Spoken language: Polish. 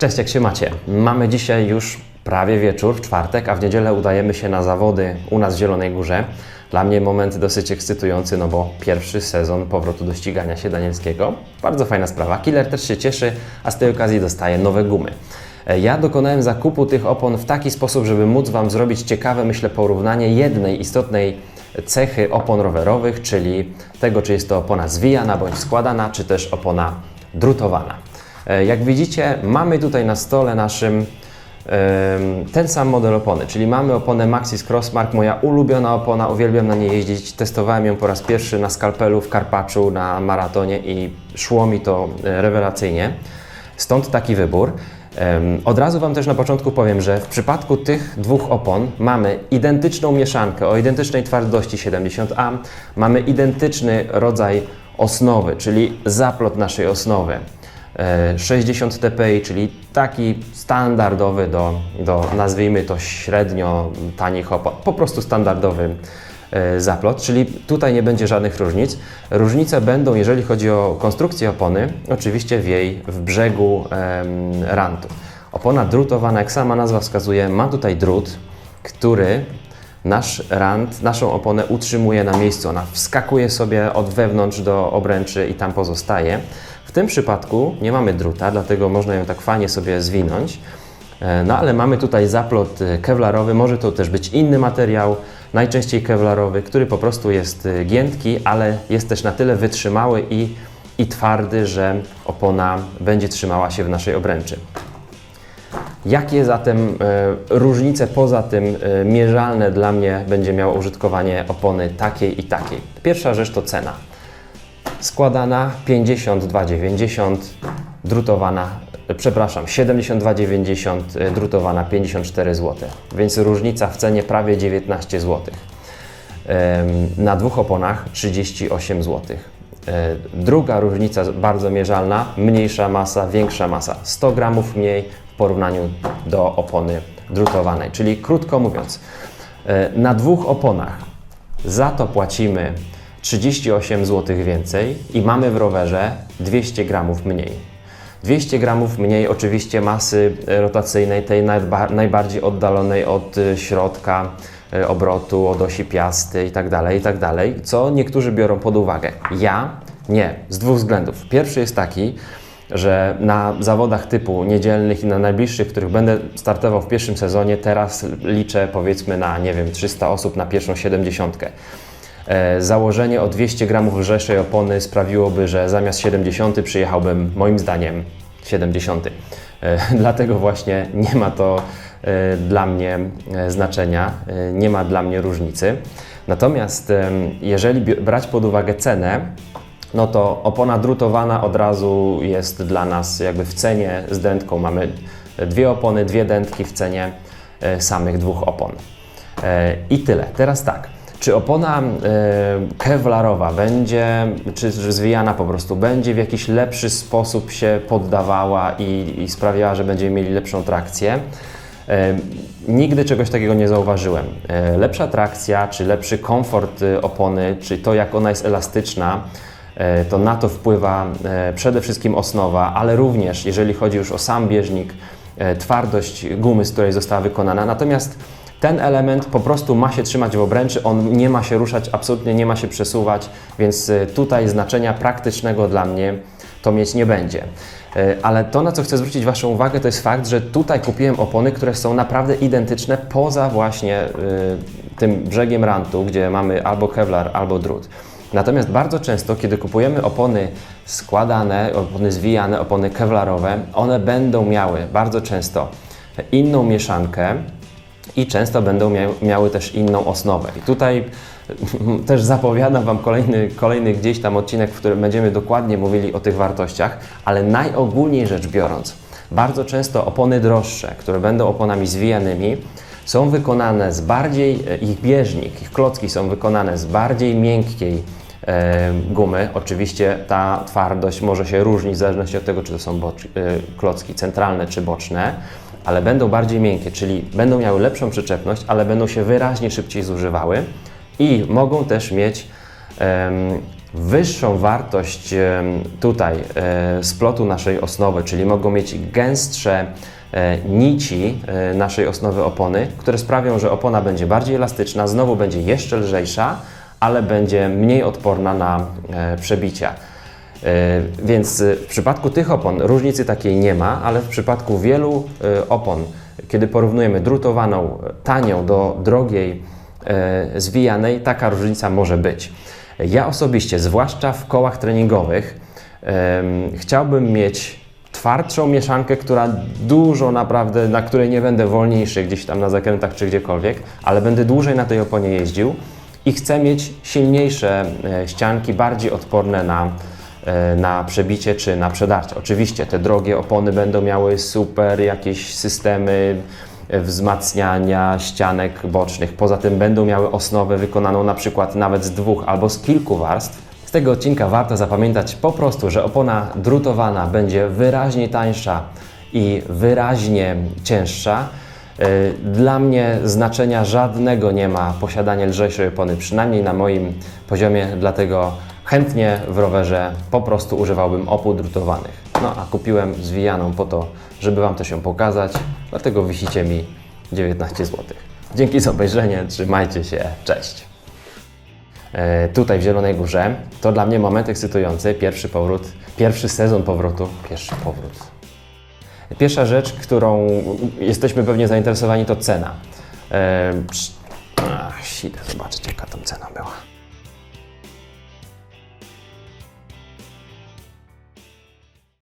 Cześć, jak się macie? Mamy dzisiaj już prawie wieczór, w czwartek, a w niedzielę udajemy się na zawody u nas w Zielonej Górze. Dla mnie moment dosyć ekscytujący, no bo pierwszy sezon powrotu do ścigania się danielskiego. Bardzo fajna sprawa. Killer też się cieszy, a z tej okazji dostaje nowe gumy. E, Ja dokonałem zakupu tych opon w taki sposób, żeby móc Wam zrobić ciekawe, myślę, porównanie jednej istotnej cechy opon rowerowych, czyli tego, czy jest to opona zwijana bądź składana, czy też opona drutowana. E, Jak widzicie, mamy tutaj na stole naszym ten sam model opony, czyli mamy oponę Maxis Crossmark, moja ulubiona opona, uwielbiam na niej jeździć. Testowałem ją po raz pierwszy na skalpelu w Karpaczu na maratonie i szło mi to e, rewelacyjnie. Stąd taki wybór. Od razu Wam też na początku powiem, że w przypadku tych dwóch opon mamy identyczną mieszankę o identycznej twardości 70A, mamy identyczny rodzaj osnowy, czyli zaplot naszej osnowy. E, 60 TPI, czyli taki standardowy do, do nazwijmy to średnio tanich opon, po prostu standardowy e, zaplot, czyli tutaj nie będzie żadnych różnic. Różnice będą, jeżeli chodzi o konstrukcję opony, oczywiście w jej, w brzegu em, rantu. Opona drutowana, jak sama nazwa wskazuje, ma tutaj drut, który nasz rant, naszą oponę utrzymuje na miejscu. Ona wskakuje sobie od wewnątrz do obręczy i tam pozostaje. W tym przypadku nie mamy druta, dlatego można ją tak fajnie sobie zwinąć. E, No ale mamy tutaj zaplot e, kewlarowy, może to też być inny materiał, najczęściej kewlarowy, który po prostu jest e, giętki, ale jest też na tyle wytrzymały i, i twardy, że opona będzie trzymała się w naszej obręczy. Jakie zatem różnice poza tym mierzalne dla mnie będzie miało użytkowanie opony takiej i takiej? Pierwsza rzecz to cena. Składana 52,90, drutowana, e, przepraszam, 72,90, e, drutowana 54 zł. Więc różnica w cenie prawie 19 zł. Na dwóch oponach 38 zł. E, Druga różnica bardzo mierzalna, mniejsza masa, większa masa. 100 gramów mniej w porównaniu do opony drutowanej. Czyli krótko mówiąc, na dwóch oponach za to płacimy 38 zł więcej i mamy w rowerze 200 gramów mniej. 200 gramów mniej oczywiście masy e, rotacyjnej, tej najba- najbardziej oddalonej od e, środka e, obrotu, od osi piasty i tak dalej, i tak co niektórzy biorą pod uwagę. Ja nie, z dwóch względów. Pierwszy jest taki, że na zawodach typu niedzielnych i na najbliższych, których będę startował w pierwszym sezonie, teraz liczę powiedzmy na, nie wiem, 300 osób na pierwszą 70. E, Założenie o 200 gramów lżejszej opony sprawiłoby, że zamiast 70 przyjechałbym moim zdaniem 70. E, Dlatego właśnie nie ma to e, dla mnie znaczenia, nie ma dla mnie różnicy. Natomiast jeżeli brać pod uwagę cenę, no to opona drutowana od razu jest dla nas jakby w cenie z dętką. Mamy dwie opony, dwie dętki w cenie samych dwóch opon. I tyle. Teraz tak. Czy opona e, kewlarowa będzie, czy zwijana po prostu, będzie w jakiś lepszy sposób się poddawała i, i sprawiała, że będziemy mieli lepszą trakcję? E, Nigdy czegoś takiego nie zauważyłem. E, Lepsza trakcja, czy lepszy komfort opony, czy to jak ona jest elastyczna, to na to wpływa przede wszystkim osnowa, ale również jeżeli chodzi już o sam bieżnik, twardość gumy, z której została wykonana. Natomiast ten element po prostu ma się trzymać w obręczy, on nie ma się ruszać, absolutnie nie ma się przesuwać, więc e, tutaj znaczenia praktycznego dla mnie to mieć nie będzie. E, Ale to, na co chcę zwrócić Waszą uwagę, to jest fakt, że tutaj kupiłem opony, które są naprawdę identyczne poza właśnie y, tym brzegiem rantu, gdzie mamy albo kevlar, albo drut. Natomiast bardzo często, kiedy kupujemy opony składane, opony zwijane, opony kevlarowe, one będą miały bardzo często inną mieszankę, i często będą mia miały też inną osnowę. I tutaj też zapowiadam Wam kolejny, kolejny gdzieś tam odcinek, w którym będziemy dokładnie mówili o tych wartościach, ale najogólniej rzecz biorąc, bardzo często opony droższe, które będą oponami zwijanymi, są wykonane z bardziej, e, ich bieżnik, ich klocki są wykonane z bardziej miękkiej e, gumy. Oczywiście ta twardość może się różnić w zależności od tego, czy to są e, klocki centralne czy boczne, ale będą bardziej miękkie, czyli będą miały lepszą przyczepność, ale będą się wyraźnie szybciej zużywały i mogą też mieć wyższą wartość tutaj e, splotu naszej osnowy, czyli mogą mieć gęstsze e, nici e, naszej osnowy opony, które sprawią, że opona będzie bardziej elastyczna, znowu będzie jeszcze lżejsza, ale będzie mniej odporna na przebicia. E, Więc e, w przypadku tych opon różnicy takiej nie ma, ale w przypadku wielu e, opon, kiedy porównujemy drutowaną tanią do drogiej zwijanej, taka różnica może być. Ja osobiście, zwłaszcza w kołach treningowych, chciałbym mieć twardszą mieszankę, która dużo naprawdę, na której nie będę wolniejszy gdzieś tam na zakrętach czy gdziekolwiek, ale będę dłużej na tej oponie jeździł i chcę mieć silniejsze ścianki, bardziej odporne na, na przebicie czy na przedarcie. Oczywiście te drogie opony będą miały super jakieś systemy e, wzmacniania ścianek bocznych. Poza tym będą miały osnowę wykonaną na przykład nawet z dwóch albo z kilku warstw. Z tego odcinka warto zapamiętać po prostu, że opona drutowana będzie wyraźnie tańsza i wyraźnie cięższa. Y, Dla mnie znaczenia żadnego nie ma posiadanie lżejszej opony, przynajmniej na moim poziomie, dlatego chętnie w rowerze po prostu używałbym opół drutowanych. No a kupiłem zwijaną po to, żeby Wam to się pokazać, dlatego wisicie mi 19 zł. Dzięki za obejrzenie, trzymajcie się, cześć! E, tutaj w Zielonej Górze. To dla mnie moment ekscytujący. Pierwszy powrót, pierwszy sezon powrotu, pierwszy powrót. Pierwsza rzecz, którą jesteśmy pewnie zainteresowani, to cena. E, psz- Ach, idę zobaczyć, jaka tam cena była.